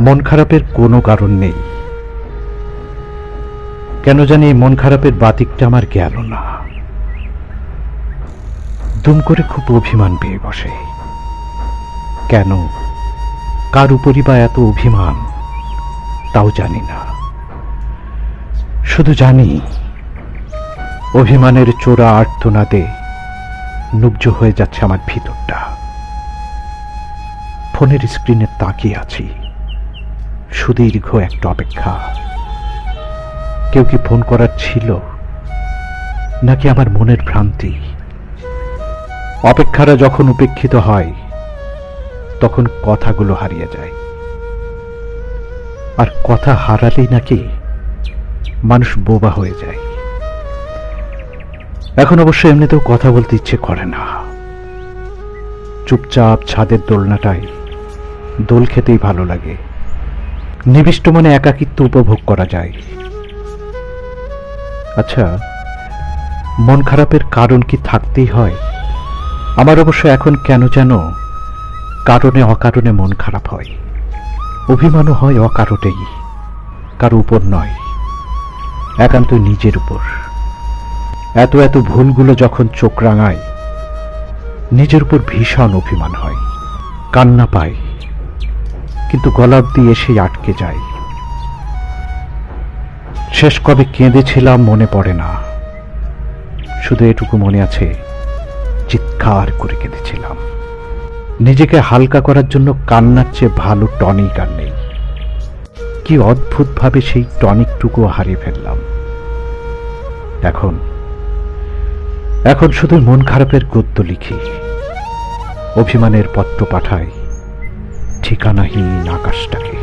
মন খারাপের কোনো কারণ নেই। কেন জানি মন খারাপের বাতিকটা আমার গেল না। দুম করে খুব অভিমান পেয়ে বসে। কেন? কার উপরই বা এত অভিমান? তাও জানি না। শুধু জানি, অভিমানের চোরা আর্তনাদে নুব্জ হয়ে যাচ্ছে আমার ভিতরটা। ফোনের স্ক্রিনে তাকিয়ে আছি। সুদীর্ঘ একটা অপেক্ষা। কেউ কি ফোন করার ছিল? নাকি আমার মনের ভ্রান্তি? অপেক্ষারা যখন উপেক্ষিত হয়, তখন কথাগুলো হারিয়ে যায়। আর কথা হারালেই নাকি মানুষ বোবা হয়ে যায়। এখন অবশ্য এমনিতেও কথা বলতে ইচ্ছে করে না। চুপচাপ ছাদের দোলনাটায় দোল খেতেই ভালো লাগে। নিবিষ্ট মনে একাকিত্ব উপভোগ করা যায়। আচ্ছা মন খারাপের কারণ কি থাকতেই হয়? আমার অবশ্য এখন কেন যেন কারণে অকারণে মন খারাপ হয়। অভিমানও হয় অকারণেই, কারও উপর নয়, একান্ত নিজের উপর। এত এত ভুলগুলো যখন চোখ রাঙায়, নিজের উপর ভীষণ অভিমান হয়, কান্না পায়। কিন্তু গলার দিয়ে এসে আটকে যায়। শেষ কবে কেঁদেছিলাম মনে পড়ে না। শুধু এটুকু মনে আছে, চিৎকার করে কেঁদেছিলাম। নিজেকে হালকা করার জন্য কান্নার চেয়ে ভালো টনিক আর নেই। কি অদ্ভুতভাবে সেই টনিকটুকু হারিয়ে ফেললাম। এখন এখন শুধু মন খারাপের গদ্য লিখি। অভিমানের পত্র পাঠাই। ঠিকানাহীন আকাশটাকে